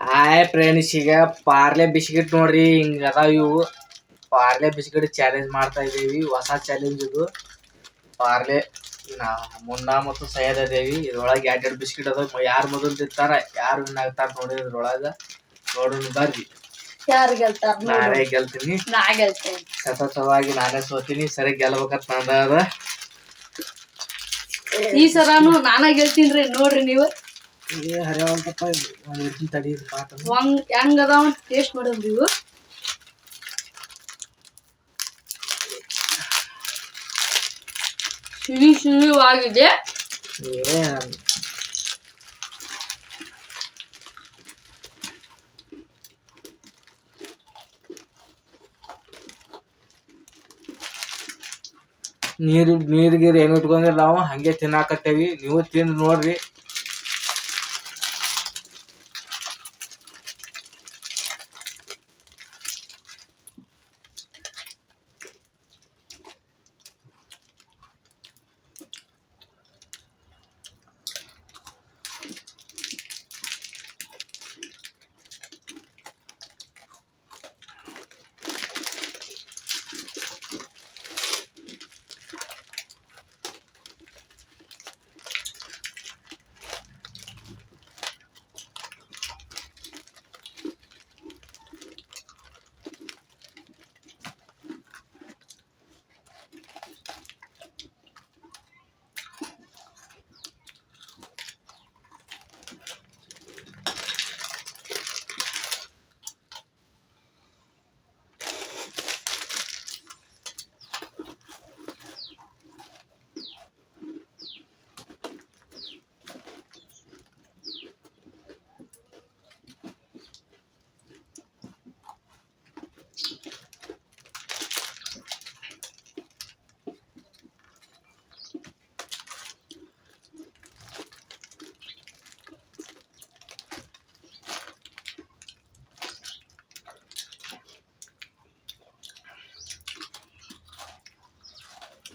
ಆಯ್ friends ಈಗ Parle biscuit ನೋಡ್ರಿ ಹಿಂಗ ಅದಾವ ಇವು. ಪಾರ್ಲೆ ಬಿಸ್ಕಿಟ್ ಚಾಲೆಂಜ್ ಮಾಡ್ತಾ ಇದೀವಿ ಹೊಸ ಚಾಲೆಂಜ್ ಇದು. ಪಾರ್ಲೆ ನಾ ಮುನ್ನಾ ಮತ್ತು ಸೈಯದ್ ಅದೇವಿ. ಇದ್ರೊಳಗೆ ಎರಡು ಎರಡು ಬಿಸ್ಕಿಟ್ ಅದಾವ ಯಾರು ಮೊದಲು ತಿಂತಾರ ಯಾರು ವಿನ್ ಆಗ್ತಾರ ನೋಡಿ ಇದ್ರೊಳಗ. ನೋಡೋಣ ಬರ್ರಿ. ಯಾರು ಗೆಲ್ತಾರ ನಾನೇ ಗೆಲ್ತೀನಿ. ನಾ ಗೆಲ್ತೇನೆ. ಸತತವಾಗಿ ನಾನೇ ಸೋತೀನಿ. ಸರಿ ಗೆಲ್ಬೇಕಂತ ನಂದ ಅದ. ಈ ಸರಾನು ನಾನೇ ಗೆಲ್ತೀನಿ ನೋಡ್ರಿ ನೀವು. ಏ ಹರಿಯಾವಲ್ತಪ್ಪ ಒಂದು ಇಡ್ಲಿ ತಡಿ ಮಾತು ಹಂಗ್ ಹೆಂಗ್ ಅದಾವ ಟೇಸ್ಟ್ ಮಾಡೋದು ಸಿಹಿ ಸಿಹಿವಾಗಿದೆ ಏ ನೀರು ನೀರು ಗೀರು ಏನು ಇಟ್ಕೊಂಡ್ರೆ ನಾವು ಹಂಗೆ ತಿನ್ನಾಕತ್ತೇವಿ. ನೀವು ತಿಂದು ನೋಡ್ರಿ.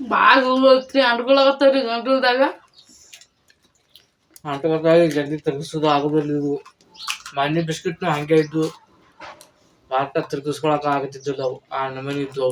ಬಾಳ ಹೋಗ್ತಿ ಅಂಟ್ಕೊಳಕತ್ತವ್ರಿ ಗಂಟಲ್ದಾಗ ಅಂಟಕತ್ತಾಗಿ ಜಲ್ದಿ ತಿರ್ಗಿಸೋದು ಆಗೋದಿಲ್ಲ ಇದು ಮನೆ ಬಿಸ್ಕಿಟ್ನು ಹಂಗೆ ಇದ್ದು ಬಾಟ ತಿರ್ಗಿಸ್ಕೊಳಕ ಆಗತ್ತಿದ್ದಿಲ್ಲ ಅವು ಆ ನಮೂನಿ ಇದ್ದು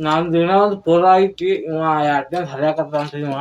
ನಾನು ದಿನ ಒಂದು ಪೂರ ಐತಿ ಇವ ಎರಡನೇ ಹರಿಯಾಕತ್ತ ಅಂತ ಇವ.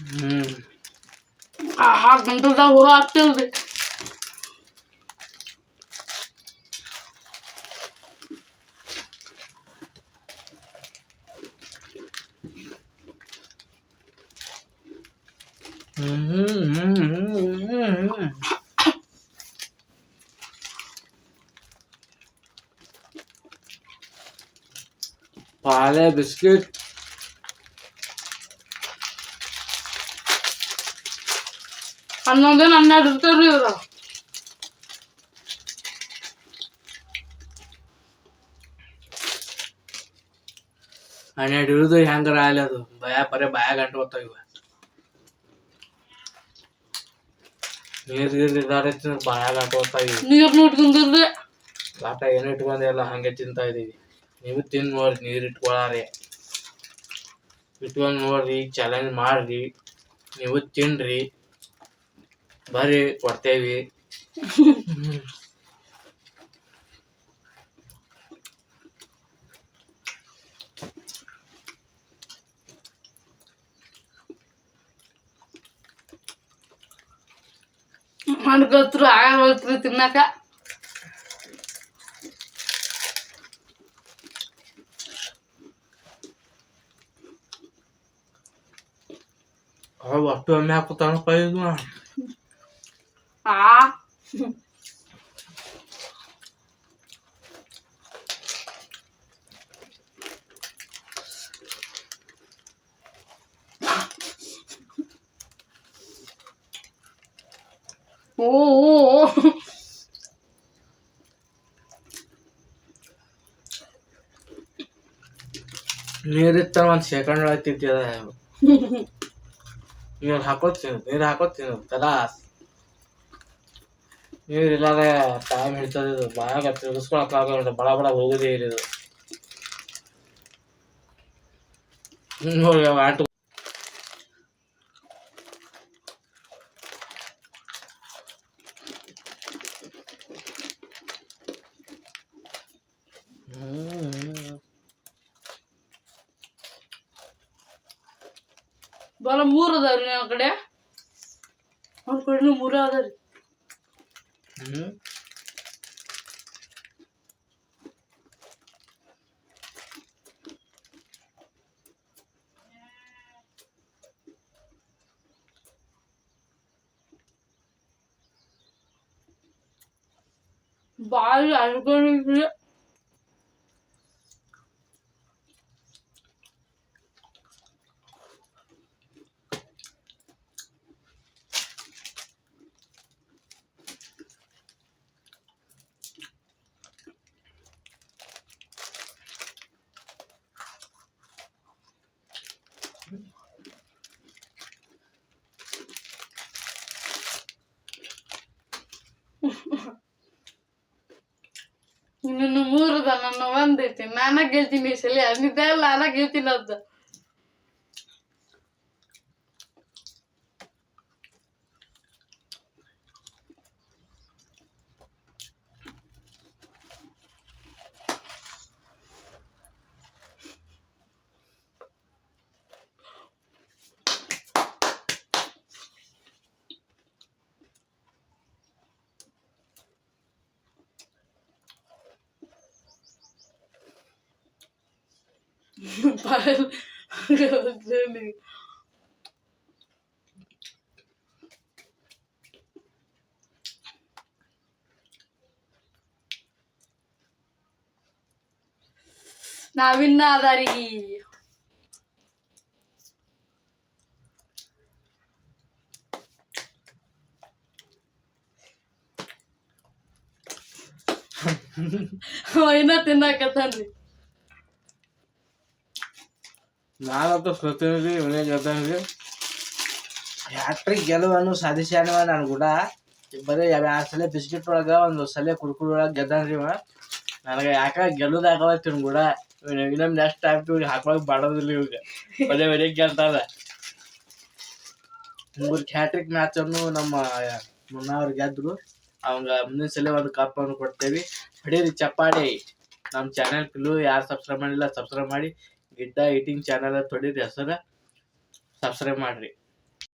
Hmm. Ah, ağzımda da vuru atıldı. Pale biscuit. ಹನ್ನೊಂದೇನು ಹನ್ನೆರಡು ಇರ್ತಾವ್ರಿ ಇವ್ರು. ಹನ್ನೆರಡು ಇಳಿದು ಹೆಂಗಾರ ಆಗಲಿ ಅದು? ಭಯ ಬರೇ ಭಯ ಗಂಟು ಹೋಗ್ತಾವ ಇವ. ನೀರು ಗೀರು ಇದಾರೆ ಭಯ ಗಂಟು ಹೋಗ್ತಾವ ಇವು. ನೀರ್ ನೋಡ್ಕೊಂಡ್ರಿ ಲಾಟ ಏನು ಇಟ್ಕೊಂಡೆಲ್ಲ ಹಂಗೆ ತಿಂತಾ ಇದೀವಿ. ನೀವು ತಿನ್ ನೋಡ್ರಿ ನೀರು ಇಟ್ಕೊಳಾರಿ. ಇಟ್ಕೊಂಡು ನೋಡ್ರಿ ಚಾಲೆಂಜ್ ಮಾಡ್ರಿ. ನೀವು ತಿನ್ರಿ. ಬರ್ರಿ ಕೊಡ್ತೇವಿ ಅನ್ಕೋತ್ರು ಆಗವಲ್ತ್ರಿ ತಿನ್ನಕ ಅವ್ ಅಷ್ಟು ಒಮ್ಮೆ ಹಾಕುತ್ತಾನಪ್ಪ ಇದು ಆ ಓ ಓ, ಓ. ನೀರಿತ್ತ ಒಂದ್ ಸೆಕೆಂಡ್ ಆಗ್ತೈತಿ ಅದ ನೀರು ಹಾಕೋತೀನಿ ನೀರು ಹಾಕೋತೀನಿ ಕಲಾಸ್ ನೀರು ಇಲ್ಲಾರೆ ಟೈಮ್ ಹಿಡಿತದ ಇದು. ಬಾಯಾಗ ತಿರ್ಗಿಸ್ಕೊಳಕ್ ಆಗಲ್ಲ ಬಡ ಬಡ ಹೋಗೋದೇ ಇದು. ನೋಡಿ ಆಟ ಬಲ ಮೂರ್ ಅದಾವ್ರಿ ನನ್ನ ಕಡೆ? ಅವ್ರ ಕಡೆ ಮೂರ ಅದಾವ್ರಿ. 응? 말 알고리즘 ಇನ್ನು ಮೂರದ ನನ್ನ ಒಂದೈತಿ ನಾನ ಗೆಲ್ತೀನಿ ಈ ಸಲ ಎಲ್ಲ ನಾನ ಗೆಲ್ತೀನಿ ಅಂತ ಬಾಳ್ ಗೆಲ್ತೀನಿ. ನಾವಿನ್ನ ಅದಾರಿ ಅವ ಇನ್ನ ತಿನ್ನಾಕತ್ತಾನ್ರಿ ನಾನಂತೂ ಸೋತೀನಿ ಇವನೇ ಗೆದ್ದಾನ್ರಿ ಹ್ಯಾಟ್ರಿಕ್ ಗೆಲುವನ್ನು ಸಾಧಿಸ್ಯಾನವ ನಾನು ಕೂಡ. ಬರೀ ಎರಡು ಸಲ ಬಿಸ್ಕಿಟ್ ಒಳಗೆ, ಒಂದು ಸಲ ಕುರ್ಕುರಿ ಒಳಗೆ ಗೆದ್ದಾನ್ರಿ ಇವ. ನನಗೆ ಯಾಕ ಗೆಲ್ಲೋದಾಗವತ್ತಿನ ಕೂಡ. ಇನ್ನೊಮ್ಮೆ ನೆಕ್ಸ್ಟ್ ಟೈಮ್ ಇವ್ರಿಗೆ ಹಾಕೊಳಕ್ ಬಾಡೋದಿಲ್ಲ ಇವ್ರಿಗೆ ಒಳ್ಳೆ ಒಳ್ಳೆ ಗೆಲ್ತಾರ. ಮೂರು ಹ್ಯಾಟ್ರಿಕ್ ಮ್ಯಾಚ್ ಅನ್ನು ನಮ್ಮ ಮುನ್ನವ್ರು ಗೆದ್ರು. ಅವಂಗ ಮುಂದಿನ ಸಲ ಒಂದು ಕಪ್ ಅನ್ನು ಕೊಡ್ತೇವಿ. ಹೊಡೀರಿ ಚಪ್ಪಾಡಿ ನಮ್ಮ ಚಾನೆಲ್ ಪಿಲ್ಲು ಯಾರು ಸಬ್ಸ್ಕ್ರೈಬ್ ಮಾಡಿಲ್ಲ ಸಬ್ಸ್ಕ್ರೈಬ್ ಮಾಡಿ. ಗಿಡ್ಡ ಈಟಿಂಗ್ ಚಾನಲ್ ತೊಡೀರಿ ಹೆಸರು ಸಬ್ಸ್ಕ್ರೈಬ್ ಮಾಡ್ರಿ.